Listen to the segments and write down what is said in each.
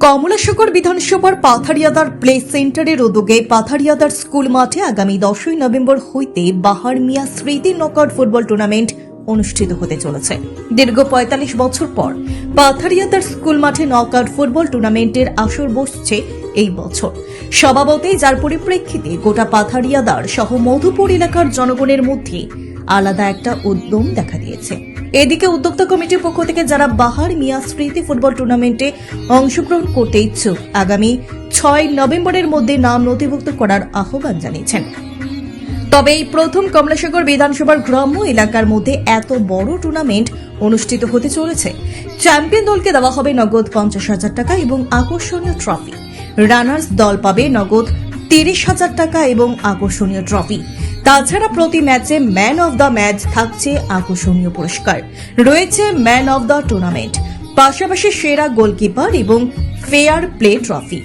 কমলাশকর বিধানসভার পাথারিয়াদার প্লে সেন্টারের উদ্যোগে পাথারিয়াদার স্কুল মাঠে আগামী দশই নভেম্বর হইতে বাহার মিয়া স্মৃতি নকআউট ফুটবল টুর্নামেন্ট অনুষ্ঠিত হতে চলেছে। দীর্ঘ পঁয়তাল্লিশ বছর পর পাথারিয়াদার স্কুল মাঠে নকআউট ফুটবল টুর্নামেন্টের আসর বসছে এই বছর। স্বভাবতেই যার পরিপ্রেক্ষিতে গোটা পাথারিয়াদার সহ মধুপুর এলাকার জনগণের মধ্যে আলাদা একটা উদ্যম দেখা দিয়েছে। এদিকে উদ্যোক্তা কমিটির পক্ষ থেকে যারা বাহার মিয়া স্মৃতি ফুটবল টুর্নামেন্টে অংশগ্রহণ করতে ইচ্ছুক, আগামী ছয় নভেম্বরের মধ্যে নাম নথিভুক্ত করার আহ্বান জানিয়েছেন। তবে এই প্রথম কমলাসাগর বিধানসভার গ্রাম্য এলাকার মধ্যে এত বড় টুর্নামেন্ট অনুষ্ঠিত হতে চলেছে। চ্যাম্পিয়ন দলকে দেওয়া হবে নগদ পঞ্চাশ হাজার টাকা এবং আকর্ষণীয় ট্রফি। রানার্স দল পাবে নগদ তিরিশ হাজার টাকা এবং আকর্ষণীয় ট্রফি তাছাড়া প্রতি ম্যাচে ম্যান অব দ্য ম্যাচ থাকছে আকর্ষণীয় পুরস্কার। রয়েছে ম্যান অব দ্য টুর্নামেন্ট পাশাপাশি সেরা গোলকিপার এবং ফেয়ার প্লে ট্রফি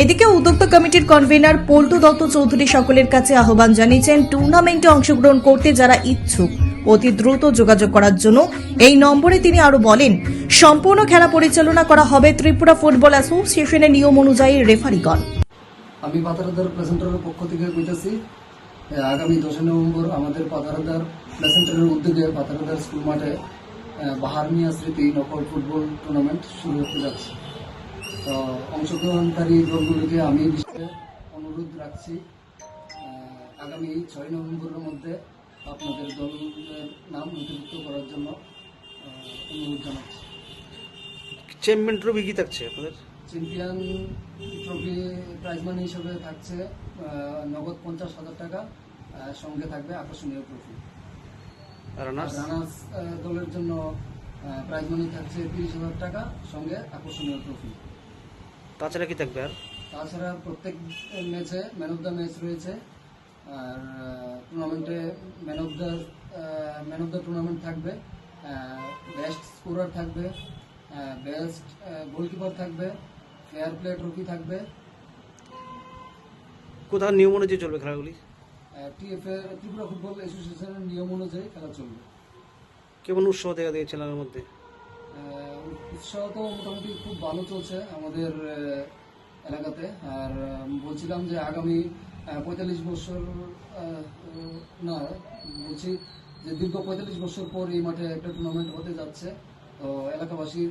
এদিকে উদ্যোক্তা কমিটির কনভেনার পল্টু দত্ত চৌধুরী সকলের কাছে আহ্বান জানিয়েছেন টুর্নামেন্টে অংশগ্রহণ করতে যারা ইচ্ছুক, অতি দ্রুত যোগাযোগ করার জন্য। এই নম্বরে তিনি আরও বলেন, সম্পূর্ণ খেলা পরিচালনা করা হবে ত্রিপুরা ফুটবল অ্যাসোসিয়েশনের নিয়ম অনুযায়ী রেফারিগণ। আমি পাতারাদার প্রেসেন্টারের পক্ষ থেকে কইতেছি আগামী দশই নভেম্বর আমাদের পাতারাদার প্রেসেন্টারের উদ্যোগে পাতারাদার স্কুল মাঠে এ, বাহার মিয়া স্মৃতি নকল ফুটবল টুর্নামেন্ট শুরু হতে যাচ্ছে। তো অংশগ্রহণকারী দলগুলিকে আমি বিশেষ অনুরোধ রাখছি আগামী ছয় নভেম্বরের মধ্যে আপনাদের দলের নাম নথিভুক্ত করার জন্য অনুরোধ জানাচ্ছি। চ্যাম্পিয়ন ট্রফি কি থাকছে আপনাদের? চ্যাম্পিয়ন ট্রফি প্রাইজ মানি হিসেবে থাকছে নগদ পঞ্চাশ হাজার টাকা সঙ্গে থাকবে আকর্ষণীয় ট্রফি রানার্স দলের জন্য প্রাইজ মানি থাকছে তিরিশ হাজার টাকা সঙ্গে আকর্ষণীয় ট্রফি তাছাড়া কি থাকবে আর? তাছাড়া প্রত্যেক ম্যাচে ম্যান অফ দ্য ম্যাচ রয়েছে আর টুর্নামেন্টে man of the man of the tournament থাকবে বেস্ট স্কোরার থাকবে বেস্ট গোলকিপার থাকবে ফেয়ার প্লে ট্রফি থাকবে। কোথাও নিয়ম অনুযায়ী চলবে খেলাগুলি? টিএফএ ত্রিপুরা ফুটবল অ্যাসোসিয়েশনের নিয়ম অনুযায়ী খেলা চলবে। কেমন উৎসাহ দেখা দিয়েছে খেলার মধ্যে? উৎসাহ তো মোটামুটি খুব ভালো চলছে আমাদের এলাকাতে। আর বলছিলাম যে আগামী পঁয়তাল্লিশ বছর না বলছি যে দীর্ঘ পঁয়তাল্লিশ বছর পর এই মাঠে একটা টুর্নামেন্ট হতে যাচ্ছে। তো এলাকাবাসীর